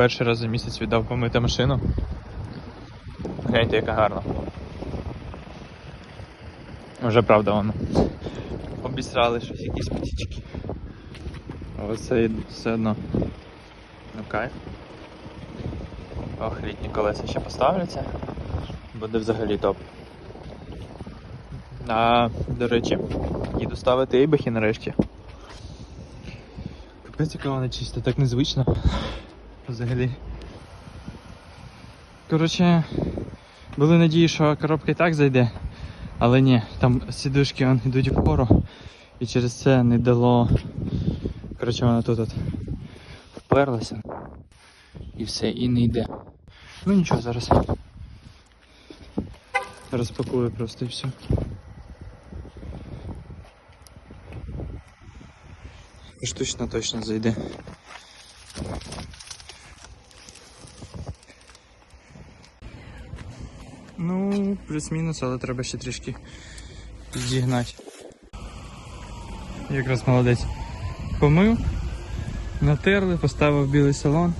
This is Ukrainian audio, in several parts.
Перший раз за місяць віддав помити машину. Гляньте, яка гарна. Вже правда воно. Обісрали щось, якісь птічки. Але це все одно. Ну кайф. Ох, літні колеса ще поставляться. Буде взагалі топ. А, до речі, їду ставити ейбахи нарешті. Капець, яка вона чиста, так незвично. Взагалі. Коротше, були надії, що коробка і так зайде, але ні, там сідушки вон, йдуть вгору і через це не дало. Коротше, вона тут от вперлася і все, і не йде. Ну нічого, зараз розпакую просто і все. Штучно точно зайде. Ну, плюс-мінус, але треба ще трішки підігнати. Якраз молодець. Помив, натерли, поставив білий салон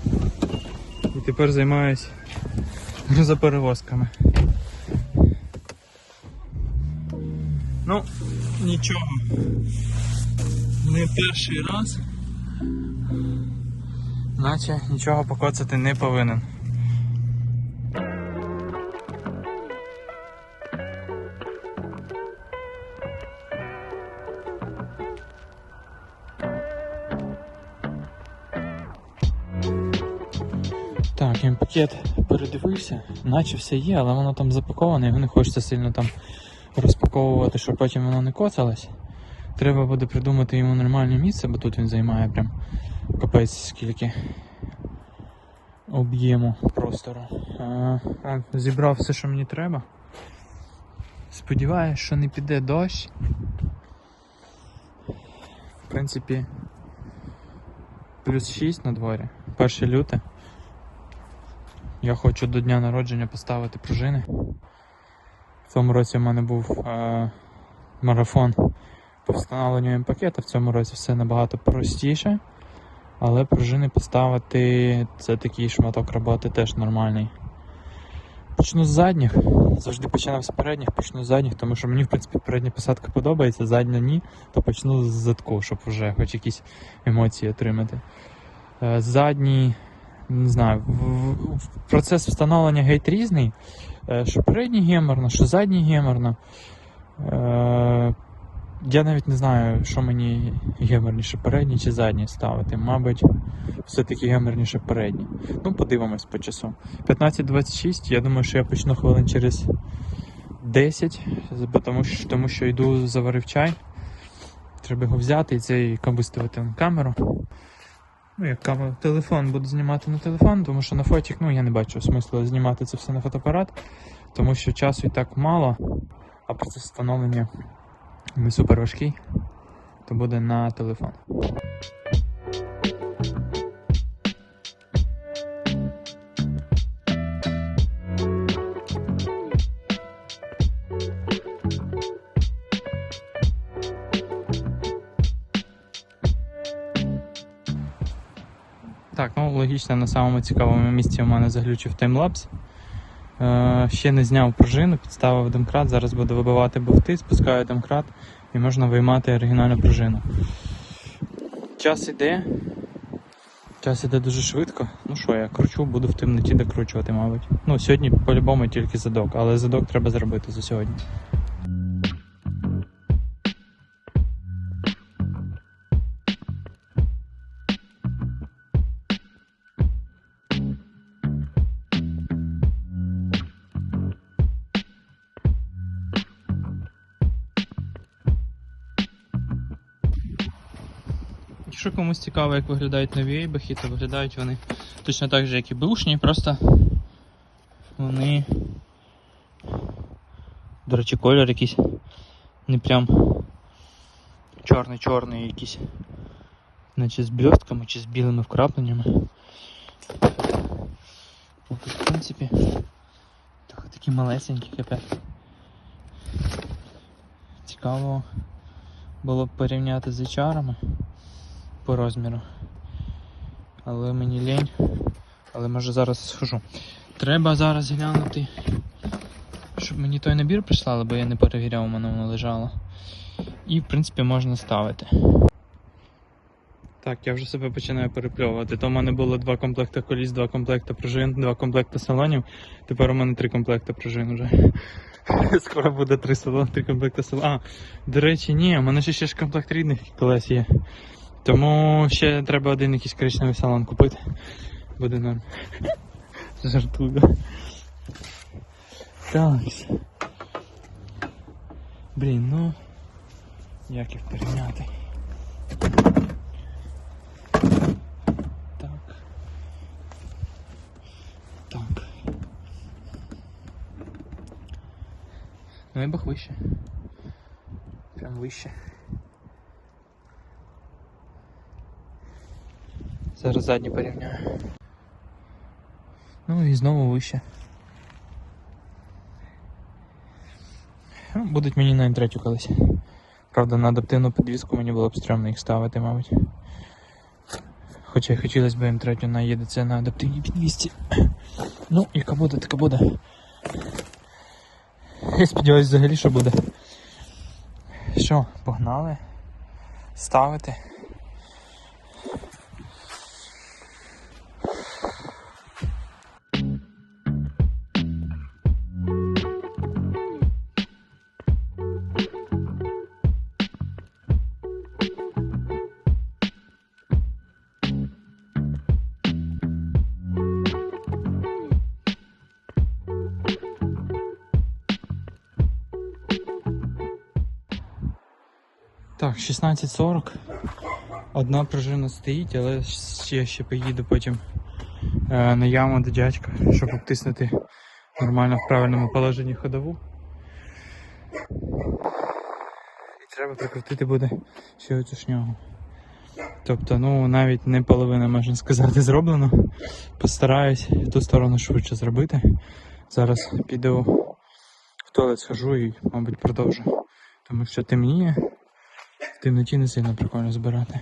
і тепер займаюсь грузоперевозками. Ну, нічого. Не перший раз. Наче нічого покоцати не повинен. Пакет передивився, наче все є, але воно там запаковане, його не хочеться сильно там розпаковувати, щоб потім воно не коцалось. Треба буде придумати йому нормальне місце, бо тут він займає прям капець скільки об'єму простору. А, зібрав все, що мені треба. Сподіваюсь, що не піде дощ. В принципі, плюс 6 на дворі. Перше люте. Я хочу до дня народження поставити пружини. В тому році в мене був е, марафон по встановленню М-пакета. В цьому році все набагато простіше. Але пружини поставити це такий шматок роботи теж нормальний. Почну з задніх. Завжди починав з передніх, почну з задніх, тому що мені в принципі передня посадка подобається, задня ні, то почну з задку, щоб вже хоч якісь емоції отримати. Е, Задній, не знаю, процес встановлення гейт різний. Е, Що передній геморно, що задній геморно. Е, Я навіть не знаю, що мені геморніше, передній чи задній ставити. Мабуть, все-таки геморніше передній. Ну, подивимось по часу. 15.26, я думаю, що я почну хвилин через 10, тому що, тому що йду заварив чай. Треба його взяти і цей виставити на камеру. Ну, як камеру, телефон буду знімати на телефон, тому що на фотік, ну я не бачу смислу знімати це все на фотоапарат, тому що часу і так мало, а процес встановлення не супер важкий, то буде на телефон. Так, ну логічно, на самому цікавому місці у мене заглючив таймлапс. Е, ще не зняв пружину, підставив домкрат, зараз буду вибивати бовти, спускаю домкрат і можна виймати оригінальну пружину. Час іде. Час іде дуже швидко. Ну що, я кручу, буду в темноті докручувати, мабуть. Ну, сьогодні по-любому тільки задок, але задок треба зробити за сьогодні. Комусь цікаво, як виглядають нові ейбахи, то виглядають вони точно так же, як і бушні, просто вони. До речі, колір якийсь не прям чорний-чорний якийсь. Наче з блістками чи з білими вкрапленнями. Тут, в принципі, так, такі малесенькі капець. Цікаво було б порівняти з HR-ами по розміру. Але мені лінь. Але може зараз схожу. Треба зараз глянути, щоб мені той набір прислали, бо я не перевіряв, у мене воно лежало. І, в принципі, можна ставити. Так, я вже себе починаю перепльовувати. То в мене було два комплекти коліс, два комплекти пружин, два комплекти салонів. Тепер у мене три комплекти пружин вже. Скоро буде три салон, три комплекти салон. А, до речі, ні, у мене ще ще ж комплект рідних колес є. Тому ще треба один якийсь коричневий салон купити. Буде норм. Жартую. Так. Блін, ну. Як їх порівняти? Так. Так. Ну і бах вище. Прям вище. Зараз задні порівняю. Ну і знову вище. Ну, Будуть мені на М3 колись. Правда, на адаптивну підвіску мені було б стрьомно їх ставити, мабуть. Хоча хотілося б М3 наїдеться на адаптивній підвісці. Ну, яка буде, така буде. Я сподіваюся взагалі, що буде. Що, погнали? Ставити. 16.40. Одна пружина стоїть, але я ще поїду потім е, на яму до дядька, щоб обтиснути нормально в правильному положенні ходову. І треба прикрутити буде ще оцю шнягу. Тобто, ну навіть не половина, можна сказати, зроблено. Постараюсь ту сторону швидше зробити. Зараз піду в туалет схожу і, мабуть, продовжу. Тому що темніє. Темноті не сильно прикольно збирати.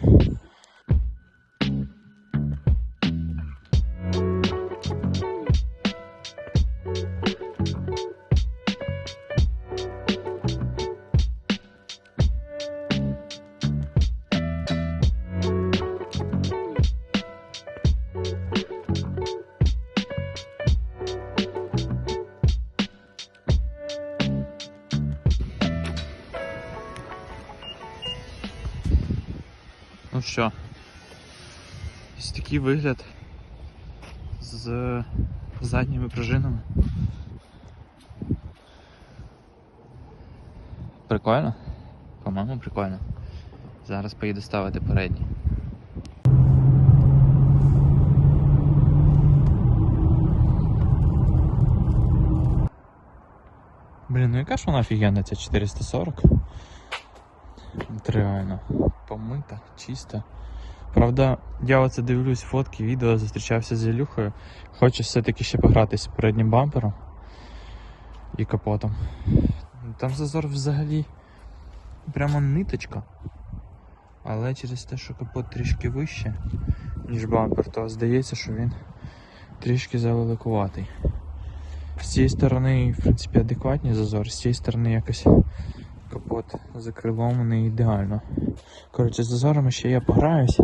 Вигляд з задніми пружинами. Прикольно? По-моєму, прикольно. Зараз поїду ставити передні. Блін, ну яка ж вона офігенна, ця 440? От Реально помита, чиста. Правда, я оце дивлюсь фотки, відео, зустрічався з Ілюхою. Хочу все-таки ще погратися переднім бампером і капотом. Там зазор взагалі прямо ниточка. Але через те, що капот трішки вище, ніж бампер, то здається, що він трішки завеликуватий. З цієї сторони, в принципі, адекватні зазори, з цієї сторони якось капот за крилом не ідеально. Коротше, з зазорами ще я пограюсь.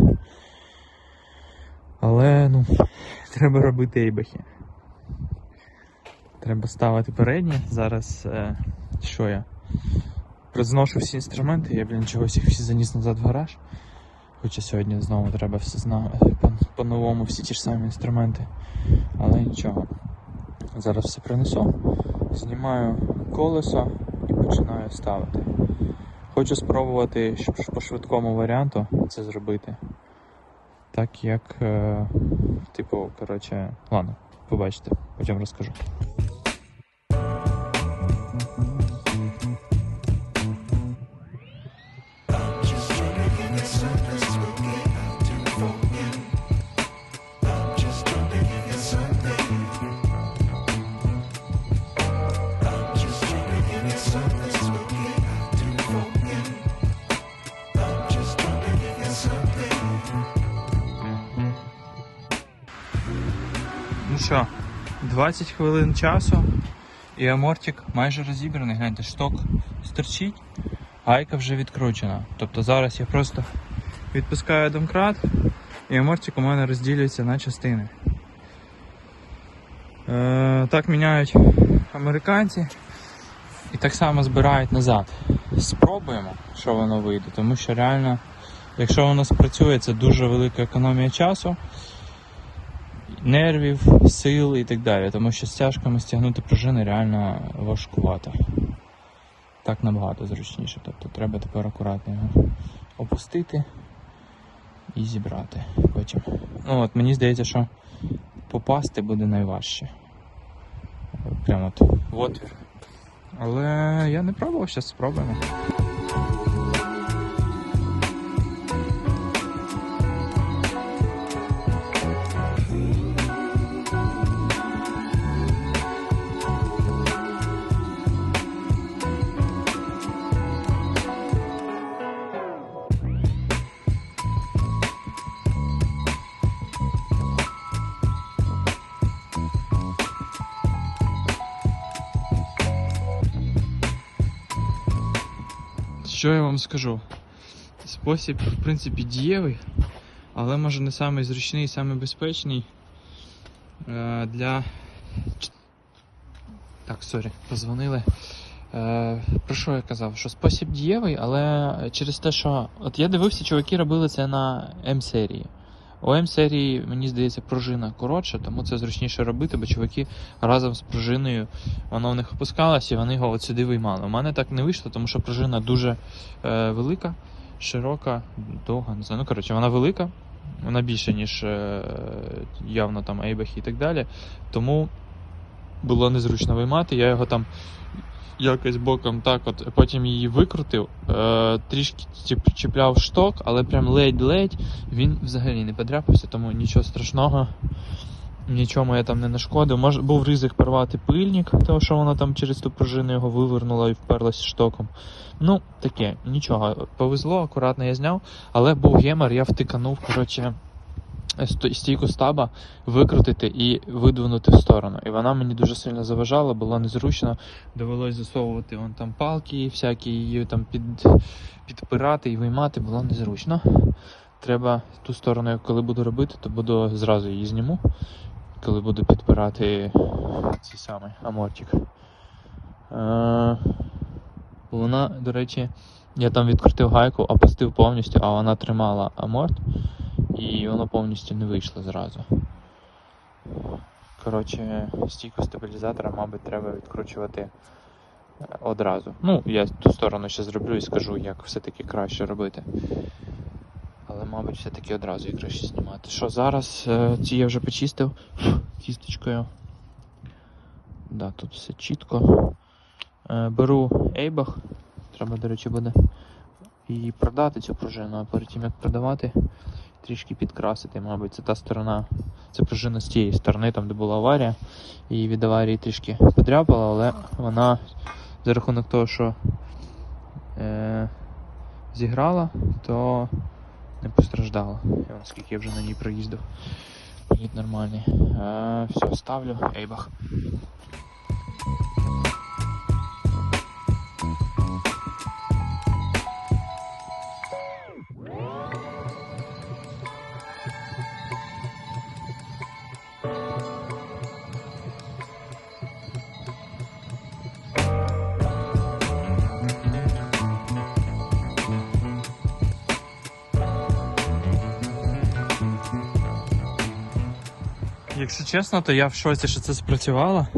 Але ну, треба робити ейбахи. Треба ставити передні. Зараз е, що я? Призношу всі інструменти, я, блін, чогось їх всі заніс назад в гараж. Хоча сьогодні знову треба все зна... по- по-новому всі ті ж самі інструменти. Але нічого. Зараз все принесу, знімаю колесо починаю ставити. Хочу спробувати по швидкому варіанту це зробити. Так як, е, типу, коротше, ладно, побачите, потім розкажу. Що, 20 хвилин часу і амортик майже розібраний. Гляньте, шток стерчить, гайка вже відкручена. Тобто зараз я просто відпускаю домкрат і амортик у мене розділюється на частини. Е, так міняють американці і так само збирають назад. Спробуємо, що воно вийде, тому що реально, якщо воно спрацює, це дуже велика економія часу, нервів, сил і так далі. Тому що стяжками стягнути пружини реально важкувато. Так набагато зручніше. Тобто треба тепер акуратно його опустити і зібрати потім. Ну от мені здається, що попасти буде найважче. Прямо от в отвір. Але я не пробував, зараз спробуємо. Що я вам скажу? Спосіб, в принципі, дієвий, але може не самий зручний, самий безпечний е, для. Так, сорі, позвонили. Е, про що я казав? Що спосіб дієвий, але через те, що. От я дивився, чуваки робили це на М-серії. У М-серії, мені здається, пружина коротша, тому це зручніше робити, бо чуваки разом з пружиною воно в них опускалось і вони його от сюди виймали. У мене так не вийшло, тому що пружина дуже е, велика, широка, довга, не знаю. Ну, коротше, вона велика, вона більше, ніж е, явно там Ейбах і так далі. Тому було незручно виймати. Я його там якось боком так, от потім її викрутив, е, трішки чіп- чіпляв шток, але прям ледь-ледь він взагалі не подряпався, тому нічого страшного. Нічому я там не нашкодив. Може, був ризик порвати пильник, тому що вона там через ту пружину його вивернула і вперлась штоком. Ну, таке, нічого. Повезло, акуратно я зняв, але був гемор, я втиканув, коротше, стійку стаба викрутити і видвинути в сторону. І вона мені дуже сильно заважала, було незручно. Довелось засовувати вон там палки, всякі її там під, підпирати і виймати, було незручно. Треба ту сторону, коли буду робити, то буду зразу її зніму, коли буду підпирати цей самий амортик. Е, вона, до речі, я там відкрутив гайку, опустив повністю, а вона тримала аморт, і воно повністю не вийшло зразу. Коротше, стійку стабілізатора, мабуть, треба відкручувати е, одразу. Ну, я ту сторону ще зроблю і скажу, як все-таки краще робити. Але, мабуть, все-таки одразу їх краще знімати. Що зараз е, ці я вже почистив кісточкою. Да, тут все чітко. Е, беру Ейбах. Треба, до речі, буде і продати цю пружину, а перед тим як продавати, трішки підкрасити. Мабуть, це та сторона, це пружина з тієї сторони, там де була аварія. І від аварії трішки подряпала, але вона за рахунок того, що е, зіграла, то не постраждала. Я Наскільки я вже на ній проїздив. Нормальний. Е, все, ставлю. Ейбах. Якщо чесно, то я в шоці, що це спрацювало.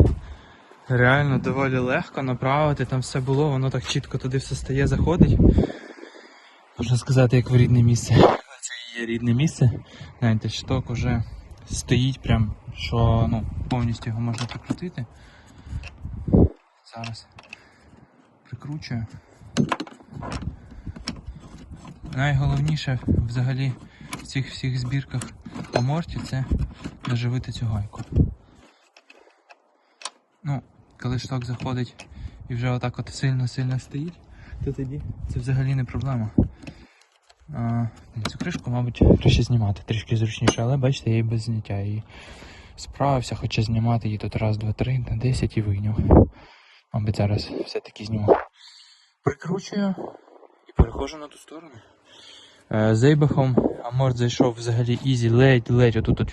Реально доволі легко направити, там все було, воно так чітко туди все стає, заходить. Можна сказати, як в рідне місце. Це і є рідне місце. Знаєте, шток уже стоїть прям, що ну, повністю його можна прикрутити. Зараз прикручую. Найголовніше взагалі в цих всіх збірках по морті це доживити цю гайку. Ну, коли шток заходить і вже отак от сильно-сильно стоїть, то тоді це взагалі не проблема. А, цю кришку, мабуть, краще знімати трішки зручніше, але бачите, я її без зняття її справився, хоча знімати її тут раз, два, три, на 10 і вийняв. Мабуть, зараз все-таки зніму. Прикручую і переходжу на ту сторону. Е, З Ейбахом Аморт зайшов взагалі ізі, ледь-ледь, отут от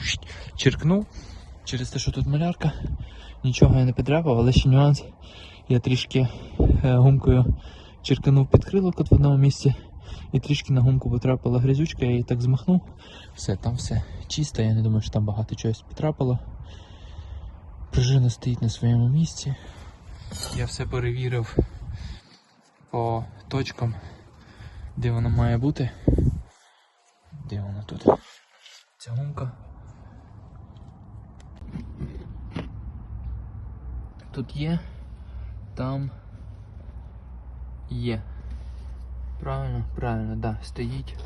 черкнув. Через те, що тут малярка, нічого я не підряпав, але ще нюанс. Я трішки е, гумкою черканув під крилок от в одному місці. І трішки на гумку потрапила грязючка, я її так змахнув. Все, там все чисто, я не думаю, що там багато чогось потрапило. Пружина стоїть на своєму місці. Я все перевірив по точкам, де вона має бути. Де вона тут? Ця гумка. Тут є, там є. Правильно, правильно, да, стоїть.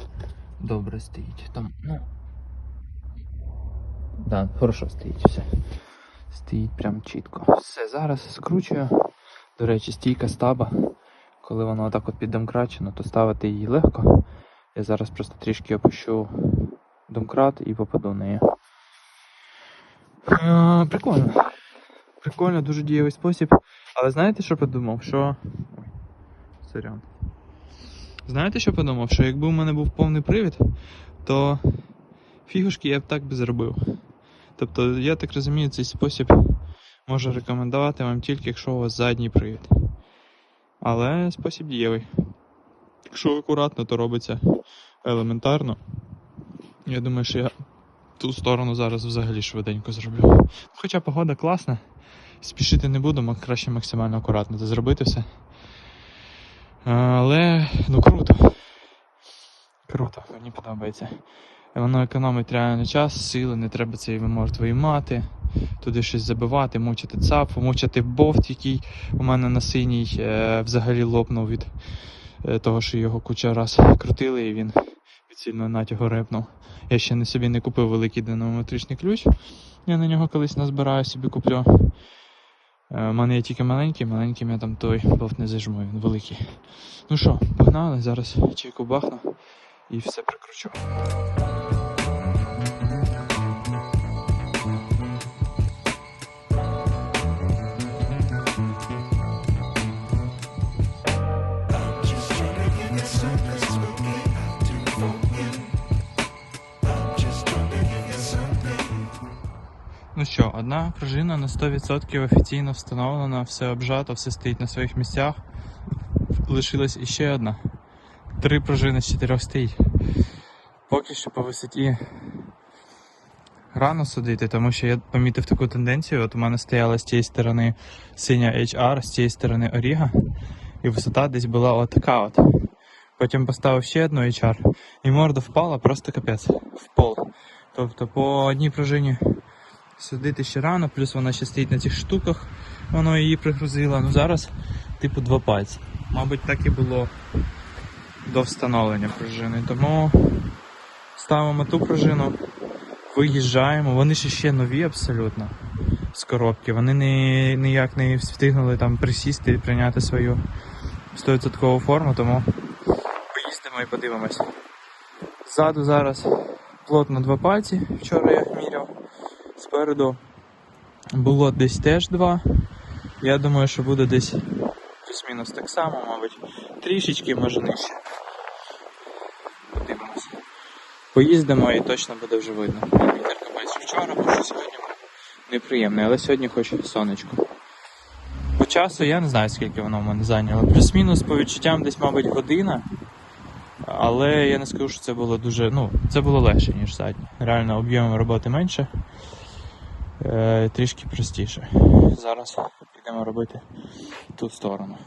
Добре стоїть. Там, ну. Да, хорошо стоїть все. Стоїть прям чітко. Все, зараз скручую. До речі, стійка стаба. Коли вона отак от піддомкрачена, то ставити її легко. Я зараз просто трішки опущу домкрат і попаду в неї. Е, Прикольно. Прикольно, дуже дієвий спосіб. Але знаєте, що подумав? Що. Сорян. Знаєте, що подумав? Що якби у мене був повний привід, то фігушки я б так би зробив. Тобто, я так розумію, цей спосіб можу рекомендувати вам тільки, якщо у вас задній привід. Але спосіб дієвий. Якщо акуратно, то робиться елементарно. Я думаю, що я ту сторону зараз взагалі швиденько зроблю. Хоча погода класна, спішити не буду, краще максимально акуратно це зробити все. Але ну круто. Круто, мені подобається. Воно економить реально час, сили, не треба цей виморт виймати, туди щось забивати, мучити цапу, мучити бовт, який у мене на синій е, взагалі лопнув від того, що його куча раз крутили і він від натягу репнув. Я ще не собі не купив великий динамометричний ключ. Я на нього колись назбираю, собі куплю. Е, У мене є тільки маленький, маленьким я там той болт не зажму, він великий. Ну що, погнали, зараз чайку бахну і все прикручу. Ну що, одна пружина на 100% офіційно встановлена, все обжато, все стоїть на своїх місцях. Лишилась іще одна. Три пружини з чотирьох стоїть. Поки що по висоті рано судити, тому що я помітив таку тенденцію. От у мене стояла з цієї сторони синя HR, з цієї сторони Оріга, і висота десь була отака от. Потім поставив ще одну HR, і морда впала просто капець в пол. Тобто по одній пружині судити ще рано, плюс вона ще стоїть на цих штуках, воно її пригрузило. Ну зараз, типу, два пальці. Мабуть, так і було до встановлення пружини. Тому ставимо ту пружину, виїжджаємо. Вони ж ще нові абсолютно з коробки. Вони не, ніяк не встигнули там присісти і прийняти свою 100% форму, тому поїздимо і подивимось. Ззаду зараз плотно два пальці, вчора я міряв. Спереду було десь теж два. Я думаю, що буде десь плюс-мінус так само, мабуть. Трішечки, може нижче. Подивимось. Поїздимо і точно буде вже видно. Вітер капець вчора, бо що сьогодні неприємний, але сьогодні хоч сонечко. По часу я не знаю, скільки воно в мене зайняло. Плюс-мінус по відчуттям десь, мабуть, година. Але я не скажу, що це було дуже. Ну, це було легше, ніж заднє. Реально об'ємом роботи менше. Е, трішки простіше. Зараз підемо робити ту сторону.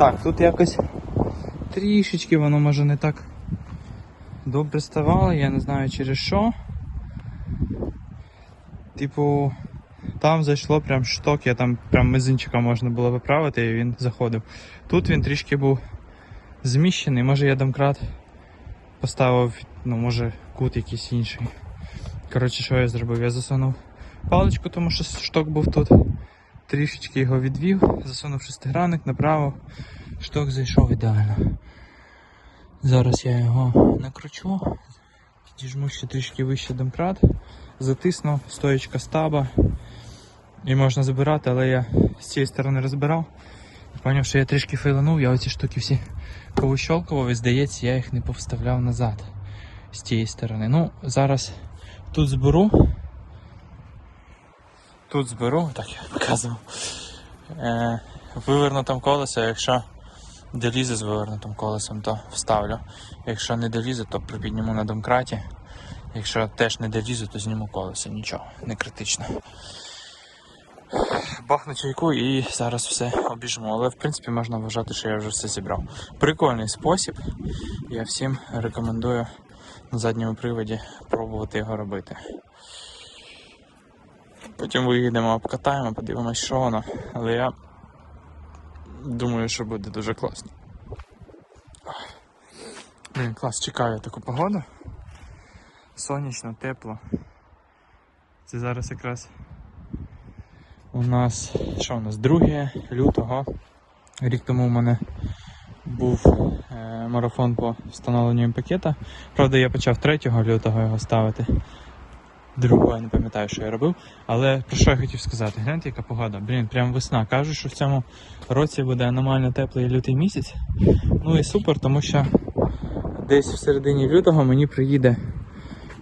Так, тут якось трішечки воно може не так добре ставало, я не знаю через що. Типу, Там зайшло прям шток, я там прям мизинчика можна було виправити, і він заходив. Тут він трішки був зміщений, може я домкрат поставив, ну може кут якийсь інший. Коротше, що я зробив? Я засунув паличку, тому що шток був тут. Трішечки його відвів, засунув шестигранник направо, шток зайшов ідеально. Зараз я його накручу, підіжму ще трішки вище домкрат, затисну, стоєчка стаба. І можна забирати, але я з цієї сторони розбирав. Поняв, що я трішки фейланув, я оці штуки всі повищолкував і здається, я їх не повставляв назад з тієї сторони. Ну, зараз тут зберу. Тут зберу, так я показував. Е, вивернутим колесо, якщо долізе з вивернутим колесом, то вставлю. Якщо не долізе, то припідніму на домкраті. Якщо теж не долізу, то зніму колесо. Нічого, не критично. Бахну чайку і зараз все обіжму. Але в принципі можна вважати, що я вже все зібрав. Прикольний спосіб. Я всім рекомендую на задньому приводі пробувати його робити. Потім виїдемо, обкатаємо, подивимось, що воно. Але я думаю, що буде дуже класно. Блін, клас, чекаю таку погоду. Сонячно, тепло. Це зараз якраз у нас що у нас? 2 лютого. Рік тому у мене був е, марафон по встановленню пакета. Правда, я почав 3 лютого його ставити. Другого я не пам'ятаю, що я робив. Але про що я хотів сказати? Гляньте, яка погода. Блін, прям весна. Кажуть, що в цьому році буде аномально теплий лютий місяць. Ну і супер, тому що десь в середині лютого мені приїде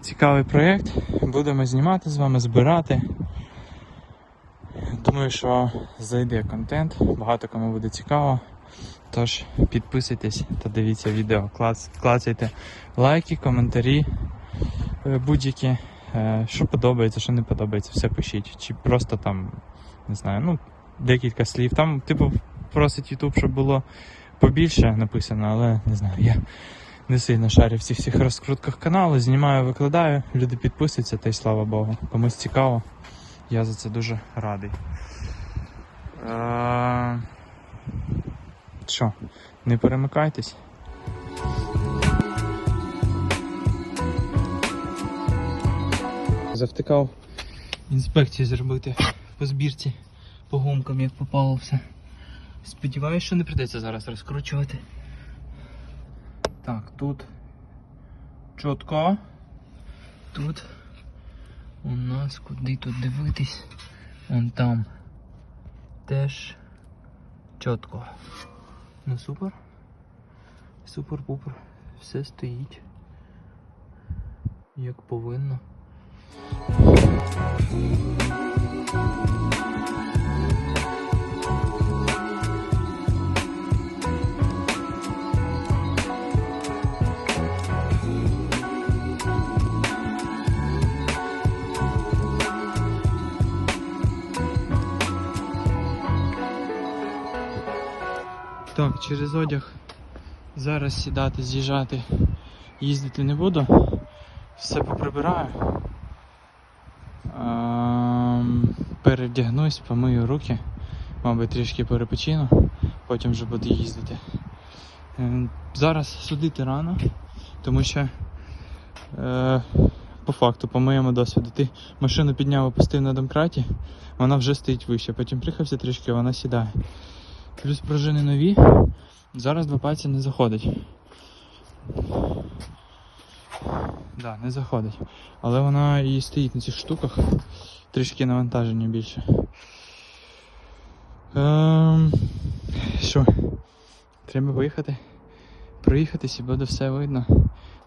цікавий проєкт. Будемо знімати з вами, збирати. Думаю, що зайде контент, багато кому буде цікаво. Тож підписуйтесь та дивіться відео, клацайте лайки, коментарі е, будь-які. Е, Що подобається, що не подобається, все пишіть. Чи просто там, не знаю, ну, декілька слів. Там, типу, просить YouTube, щоб було побільше написано, але не знаю, я не сильно шарю в цих всіх розкрутках каналу, знімаю, викладаю, люди підписуються, та й слава Богу. Комусь цікаво. Я за це дуже радий. Е, Що, не перемикайтесь. Завтикав інспекцію зробити по збірці, по гумкам, як попало все. Сподіваюсь, що не прийдеться зараз розкручувати. Так, тут чітко. Тут у нас куди тут дивитись? Вон там. Теж чітко. Ну супер. Супер-пупер. Все стоїть. Як повинно. Так, через одяг зараз сідати, з'їжджати, їздити не буду. Все поприбираю. Перевдягнусь, помию руки, мабуть, трішки перепочину, потім вже буду їздити. Ем, Зараз судити рано, тому що е, по факту, по моєму досвіду, ти машину підняв, опустив на домкраті, вона вже стоїть вище, потім приїхався трішки, вона сідає. Плюс пружини нові, зараз два пальці не заходить. Да, не заходить. Але вона і стоїть на цих штуках. Трішки навантаження більше. Ем, що? Треба виїхати, проїхатись і буде все видно.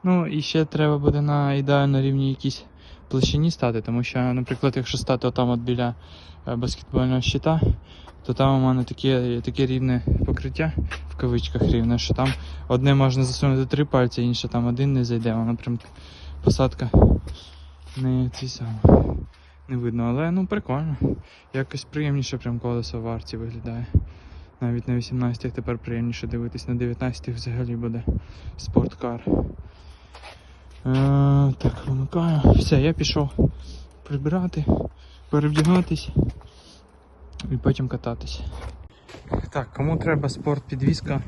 Ну і ще треба буде на ідеально рівні якійсь площині стати, тому що, наприклад, якщо стати отам от біля е, баскетбольного щита, то там у мене таке, таке рівне покриття, в кавичках рівне, що там одне можна засунути три пальці, інше там один не зайде, воно прям посадка не ці саме. Не видно, але ну прикольно. Якось приємніше прям колесо в арці виглядає. Навіть на 18-х тепер приємніше дивитись, на 19-х взагалі буде спорткар. Е, так, вимикаю. Все, я пішов прибирати, перевдягатись і потім кататись. Так, кому треба спорт підвізка?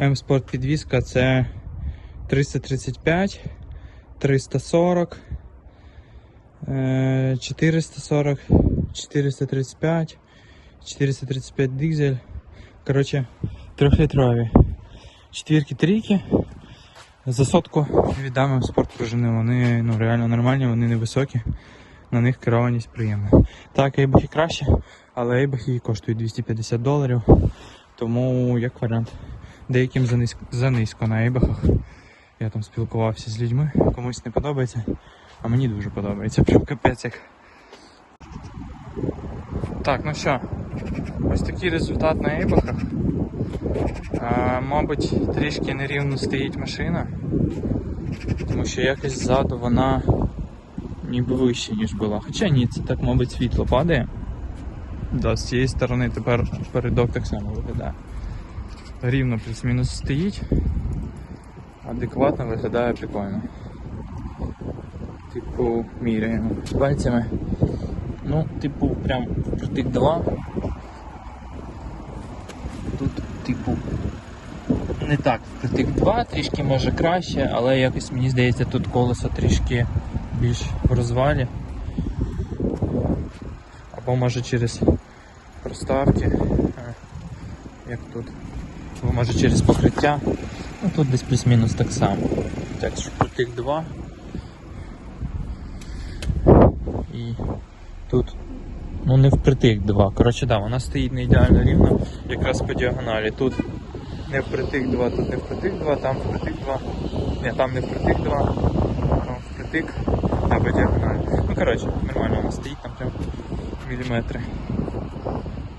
М-спорт підвізка це 335, 340, е, 440, 435, 435 дизель. Коротше, трьохлітрові. Четвірки, трійки. За сотку віддам спорт пружини. Вони ну, реально нормальні, вони невисокі. На них керованість приємна. Так, ейбахи краще, але ейбахи коштують 250 доларів. Тому як варіант. Деяким занизько, занизько на ейбахах. Я там спілкувався з людьми, комусь не подобається, а мені дуже подобається. Прям капець як. Так, ну що, ось такий результат на ейбахах. Мабуть, трішки нерівно стоїть машина, тому що якось ззаду вона ніби вище, ніж була. Хоча ні, це так, мабуть, світло падає. Да, з цієї сторони тепер передок так само виглядає. Рівно плюс-мінус стоїть. Адекватно виглядає прикольно. Типу, міряємо з пальцями. Ну, типу, прям впритик два. Типу, не так впритик два, трішки може краще, але якось мені здається тут колесо трішки більш в розвалі. Або може через проставки, е, як тут. Або може через покриття. Ну тут десь плюс-мінус так само. Так що впритик два. І тут ну не впритик два. Коротше, да, вона стоїть не ідеально рівно, якраз по діагоналі. Тут не впритик два, тут не впритик два, там впритик два. Ні, там не впритик два, там впритик, а по діагоналі. Ну коротше, нормально вона стоїть там прям міліметри.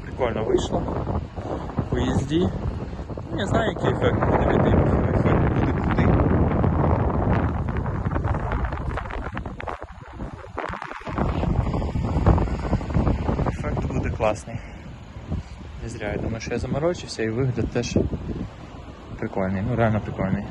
Прикольно вийшло. По їзді. Не знаю, який ефект буде від них. Ефект буде крутий. Ефект буде класний. Не зря, я думаю, що я заморочився і вигляд теж прикольний, ну реально прикольний.